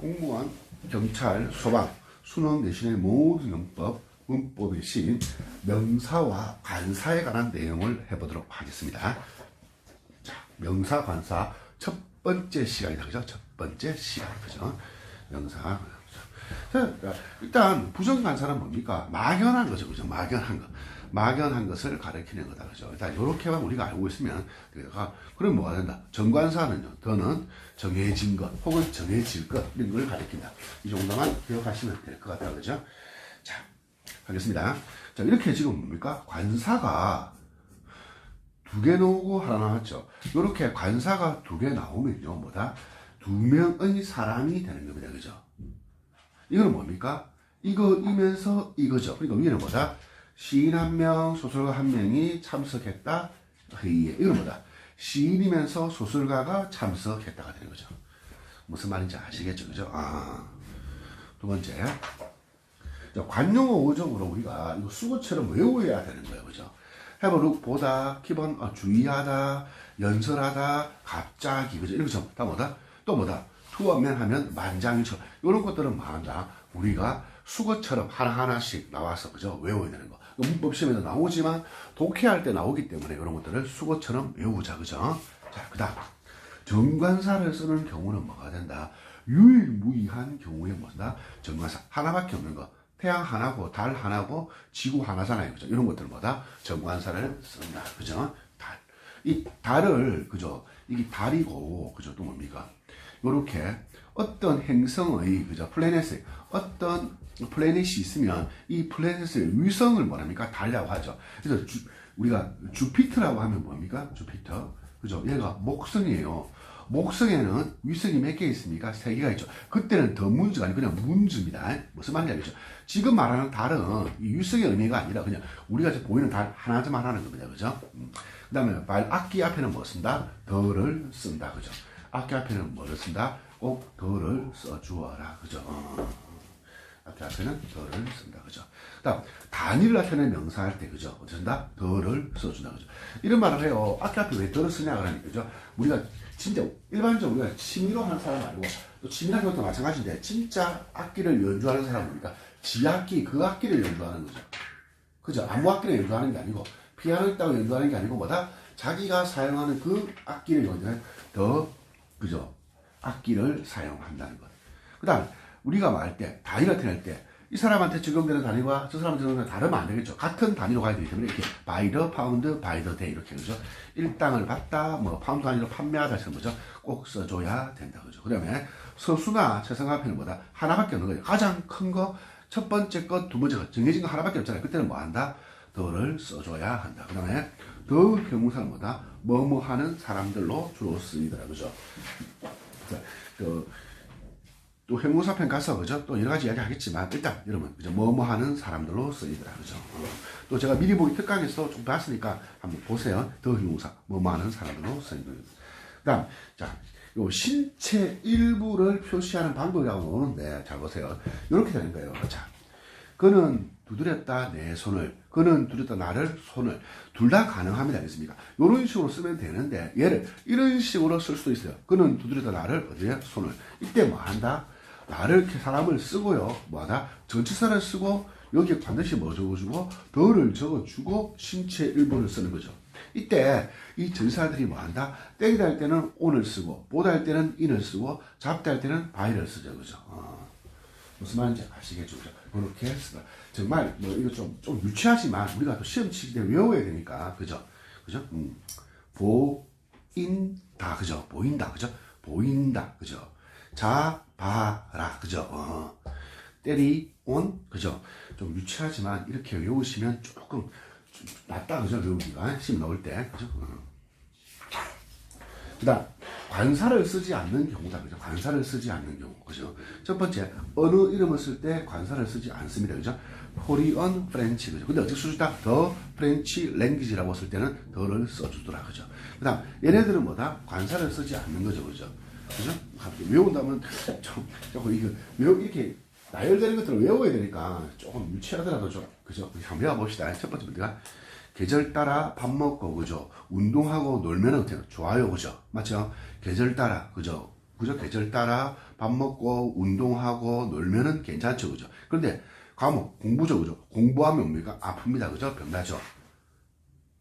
공무원, 경찰, 소방, 수능 대신에 모든 영법, 문법의 신, 명사와 관사에 관한 내용을 해보도록 하겠습니다. 자, 명사, 관사 첫 번째 시간이다, 그죠? 첫 번째 시간, 그죠? 명사. 자, 일단 부정관사는 뭡니까? 막연한 거죠, 그죠? 막연한 거. 막연한 것을 가리키는 거다, 그죠? 일단 이렇게만 우리가 알고 있으면 그래가 그럼 뭐가 된다? 정관사는요, 더는 정해진 것 혹은 정해질 것 이런 걸 가리킨다. 이 정도만 기억하시면 될 것 같아요, 그죠? 자, 하겠습니다. 자, 이렇게 지금 뭡니까? 관사가 두 개 나오고 하나 나왔죠. 이렇게 관사가 두 개 나오면요, 뭐다? 두 명의 사람이 되는 겁니다, 그죠? 이거는 뭡니까? 이거이면서 이거죠. 그러니까 위에는 뭐다? 시인 한 명, 소설가 한 명이 참석했다. 회의에. 이건 뭐다? 시인이면서 소설가가 참석했다가 되는 거죠. 무슨 말인지 아시겠죠? 그죠? 아. 두 번째. 자, 관용어 오정으로 우리가 이거 수고처럼 외워야 되는 거예요. 그죠? 해보룩 보다, 기본, 어, 주의하다, 연설하다, 갑자기, 그죠? 이런 거죠. 다 뭐다? 또 뭐다? 투어면 하면 만장일처. 이런 것들은 뭐 한다? 우리가 수거처럼 하나하나씩 나와서, 그죠? 외워야 되는 거. 문법 시험에도 나오지만 독해할 때 나오기 때문에 이런 것들을 수거처럼 외우자, 그죠? 자, 그 다음. 정관사를 쓰는 경우는 뭐가 된다? 유일무이한 경우에 뭐다? 정관사. 하나밖에 없는 거. 태양 하나고, 달 하나고, 지구 하나잖아요. 그죠? 이런 것들은 뭐다? 정관사를 쓴다. 그죠? 달. 이 달을, 그죠? 이게 달이고, 그죠? 또 뭡니까? 요렇게 어떤 행성의, 그죠? 플래닛의 어떤 플래닛이 있으면 이 플래닛의 위성을 뭐랍니까? 달이라고 하죠. 그래서 주- 우리가 주피터라고 하면 뭡니까? 주피터. 그죠? 얘가 목성이에요. 목성에는 위성이 몇 개 있습니까? 세 개가 있죠. 그때는 더 문즈가 아니고 그냥 문즈입니다. 무슨 말인지 알겠죠? 지금 말하는 달은 이 위성의 의미가 아니라 그냥 우리가 지금 보이는 달 하나만 하는 겁니다. 그죠? 그 다음에 말, 악기 앞에는 뭐 쓴다? 더를 쓴다. 그죠? 악기 앞에는 뭐를 쓴다? 꼭 더를 써주어라. 그죠? 어. 앞에 앞에는 더를 쓴다. 그죠? 그 다음, 단위를 나타내는 명사할 때, 그죠? 어떻게 쓴다? 더를 써준다. 그죠? 이런 말을 해요. 앞에 앞에 왜 더를 쓰냐, 그러니까, 그죠? 우리가 진짜 일반적으로 우리가 취미로 하는 사람 아니고, 또 취미라는 것도 마찬가지인데, 진짜 악기를 연주하는 사람은 뭡니까? 지 악기, 그 악기를 연주하는 거죠. 그죠? 아무 악기를 연주하는 게 아니고, 피아노 있다고 연주하는 게 아니고, 뭐다? 자기가 사용하는 그 악기를 연주하는 더, 그죠? 악기를 사용한다는 것. 그 다음, 우리가 말할 때, 단위를 나타낼 때, 이 사람한테 적용되는 단위와 저 사람한테 적용되는 단위가 다르면 안 되겠죠. 같은 단위로 가야 되기 때문에 이렇게 바이 더 파운드, 바이 더 데이 이렇게 그죠. 일당을 받다, 뭐 파운드 단위로 판매하다 이런 거죠. 꼭 써줘야 된다 그죠. 그 다음에 서수나 최상화 앞에는 뭐다? 하나밖에 없는 거예요. 가장 큰 거, 첫 번째 것, 두 번째 것, 정해진 거 하나밖에 없잖아요. 그때는 뭐 한다? 더를 써줘야 한다. 그 다음에 더 경우사는 뭐다? 뭐뭐 하는 사람들로 주로 쓰이더라 그죠. 자, 그, 또 형용사편 가서 그죠 또 여러 가지 이야기 하겠지만 일단 여러분 그죠 뭐뭐 하는 사람들로 쓰이더라 그죠 어. 또 제가 미리 보기 특강에서 좀 봤으니까 한번 보세요 더 형용사 뭐뭐 하는 사람들로 쓰이더라 그다음 자 요 신체 일부를 표시하는 방법이라고 나오는데 잘 보세요 이렇게 되는 거예요 자 그는 두드렸다 내 손을. 그는 두드렸다 나를 손을. 둘 다 가능합니다. 알겠습니까? 이런 식으로 쓰면 되는데 얘를 이런 식으로 쓸 수도 있어요. 그는 두드렸다 나를 어디에 손을. 이때 뭐 한다? 나를 사람을 쓰고요. 뭐하다? 전치사를 쓰고 여기에 반드시 뭐 적어주고 더를 적어주고 신체 일부를 쓰는 거죠. 이때 이 전사들이 뭐 한다? 때리다 할 때는 on을 쓰고 보다 할 때는 in을 쓰고 잡다 할 때는 by를 쓰죠. 그죠? 어. 무슨 말인지 아시겠죠? 그죠? 그렇게 쓰다. 정말, 뭐, 이거 좀, 좀 유치하지만, 우리가 또 시험 치기 때 외워야 되니까, 그죠? 그죠? 음. 보인다, 그죠? 보인다, 그죠? 보인다, 그죠? 자, 봐라, 그죠? 어. 때리, 온, 그죠? 좀 유치하지만, 이렇게 외우시면 조금, 좀 낫다, 그죠? 외우기가. 시험 나올 때, 그죠? 어. 그 다음, 관사를 쓰지 않는 경우다. 그죠? 관사를 쓰지 않는 경우. 그죠? 첫 번째, 어느 이름을 쓸 때 관사를 쓰지 않습니다. 그죠? 코리언 프렌치. 그죠? 근데 어떻게 써주다? 더 프렌치 랭귀지라고 쓸 때는 더를 써주더라. 그죠? 그 다음, 얘네들은 뭐다? 관사를 쓰지 않는 거죠. 그죠? 그죠? 외운다면 좀, 조금 이거, 외우, 이렇게 나열되는 것들을 외워야 되니까 조금 유치하더라도 좀, 그죠? 한번 외워봅시다. 첫 번째 문제가 계절 따라 밥 먹고 그죠 운동하고 놀면 어때요 좋아요 그죠 맞죠 계절 따라 그죠 그죠? 계절 따라 밥 먹고 운동하고 놀면은 괜찮죠. 그죠? 그런데 과목 공부죠. 그죠? 공부하면 뭡니까? 아픕니다. 그죠? 병나죠.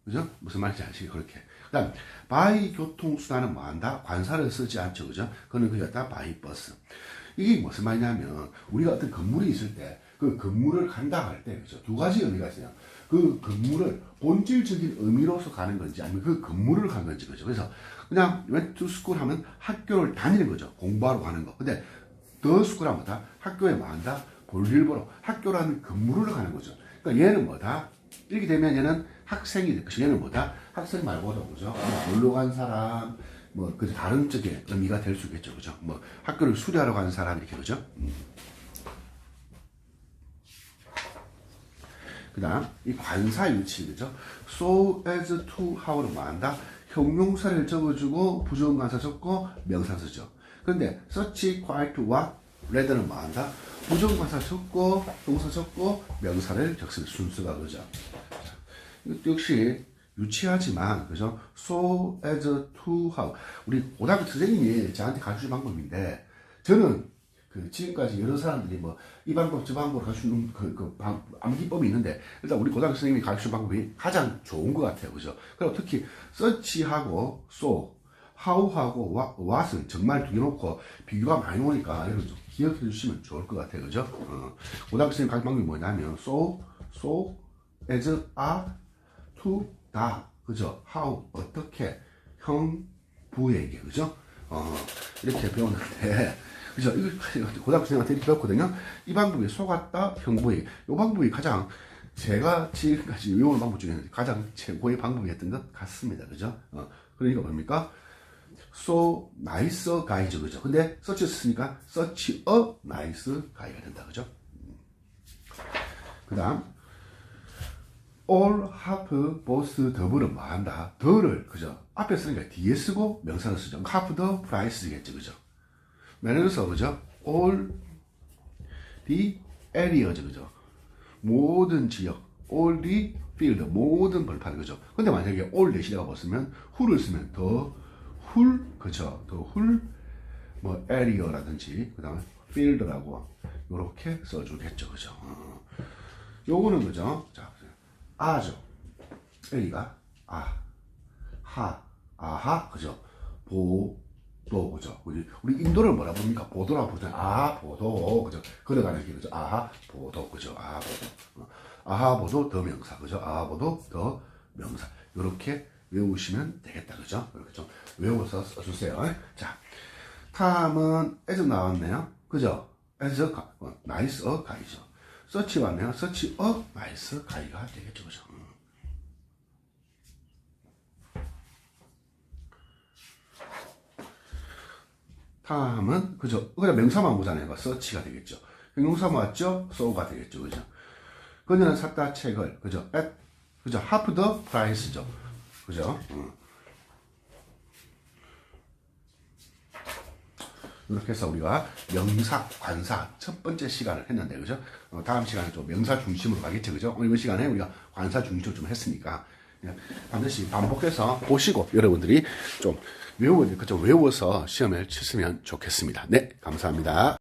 그죠? 무슨 말인지 아시겠 그렇게. 그 다음, 바이 교통수단은 뭐 한다? 관사를 쓰지 않죠. 그죠? 그거는 그였다 바이 버스. 이게 무슨 말이냐면, 우리가 어떤 건물이 있을 때, 그 건물을 간다 할 때, 그죠? 두 가지 의미가 있어요. 그 건물을 본질적인 의미로서 가는 건지, 아니면 그 건물을 간 건지, 그죠? 그래서 그냥 school 하면 학교를 다니는 거죠. 공부하러 가는 거. 근데 the school 하면 뭐다? 학교에 뭐 한다? 볼일 보러 학교라는 건물을 가는 거죠. 그러니까 얘는 뭐다? 이렇게 되면 얘는 학생이 될 것이고 얘는 뭐다? 학생 말고도 그죠? 뭐 놀러 간 사람, 뭐, 그 다른 쪽의 의미가 될 수 있겠죠. 그죠? 뭐, 학교를 수리하러 가는 사람, 이렇게, 그죠? 음. 그 다음, 이 관사 유치, 그죠? so as to how를 뭐 한다? 형용사를 적어주고, 부정 관사 적고, 명사 쓰죠. 근데, such, quite와 rather는 뭐 한다? 부정 관사 적고, 동사 적고, 명사를 적습니다. 순서가 그죠? 역시 유치하지만 그죠? So as to how 우리 고등학교 선생님이 저한테 가르치는 방법인데 저는 그 지금까지 여러 사람들이 뭐 이 방법 저 방법 가르치는 그, 그 방, 암기법이 있는데 일단 우리 고등학교 선생님이 가르치는 방법이 가장 좋은 것 같아요 그죠? 그리고 특히 search하고 so how하고 what- what은 정말 두 개 놓고 비교가 많이 오니까 여러분 좀 기억해 주시면 좋을 것 같아요 그죠? 어. 고등학교 선생님 가르치는 방법이 뭐냐면 so so as a to 다 그죠? how 어떻게 형 부에게 그죠? 어 이렇게 배웠는데 그죠? 이거 고등학교 생한테 이렇게 배웠거든요. 이 방법이 속았다 형부에게 이 방법이 가장 제가 지금까지 외우는 방법 중에 가장 최고의 방법이었던 것 같습니다. 그죠? 어 그러니까 뭡니까? so nice guy죠 그죠? 근데 such 쓰니까 such a nice guy가 된다 그죠? 그 다음 all, half, both, 더블은 뭐 한다? 더를, 그죠? 앞에 쓰니까 뒤에 쓰고 명사를 쓰죠. half the price겠죠, 그죠? 들어서, 그죠? all the area죠, 그죠? 모든 지역, all the field, 모든 벌판, 그죠? 근데 만약에 all 대신에가 뭐 쓰면, who를 쓰면 더, 훌, 그죠? 더 훌, 뭐, area라든지, 그 다음에 field라고, 요렇게 써주겠죠, 그죠? 어. 요거는 그죠? 자, 아죠. A가 아, 하, 아하, 그죠? 보, 도, 그죠? 우리, 우리 인도를 뭐라 부릅니까? 보도라고 부르잖아요. 아, 보도, 그죠? 걸어가는 길, 그죠? 아하, 보도, 그죠? 아하, 보도. 어. 아하, 보도, 더 명사, 그죠? 아하, 보도, 더 명사. 요렇게 외우시면 되겠다, 그죠? 이렇게 좀 외워서 써주세요. 자, 탐은 as 나왔네요. 그죠? a, 가- 어, nice a guy죠. 서치 왔네요. 서치 어 나이스 가이가 되겠죠, 그죠? 다음은 그죠? 그냥 명사만 보잖아요. 서치가 되겠죠. 형용사 맞죠? so가 되겠죠, 그죠? 그녀는 샀다 책을 그죠? at 그죠? half the price죠, 그죠? 음. 이렇게 해서 우리가 명사, 관사 첫 번째 시간을 했는데, 그죠? 어, 다음 시간에 좀 명사 중심으로 가겠죠, 그죠? 오늘 이번 시간에 우리가 관사 중심으로 좀 했으니까, 반드시 반복해서 보시고 여러분들이 좀 외워, 그죠? 외워서 시험을 치시면 좋겠습니다. 네, 감사합니다.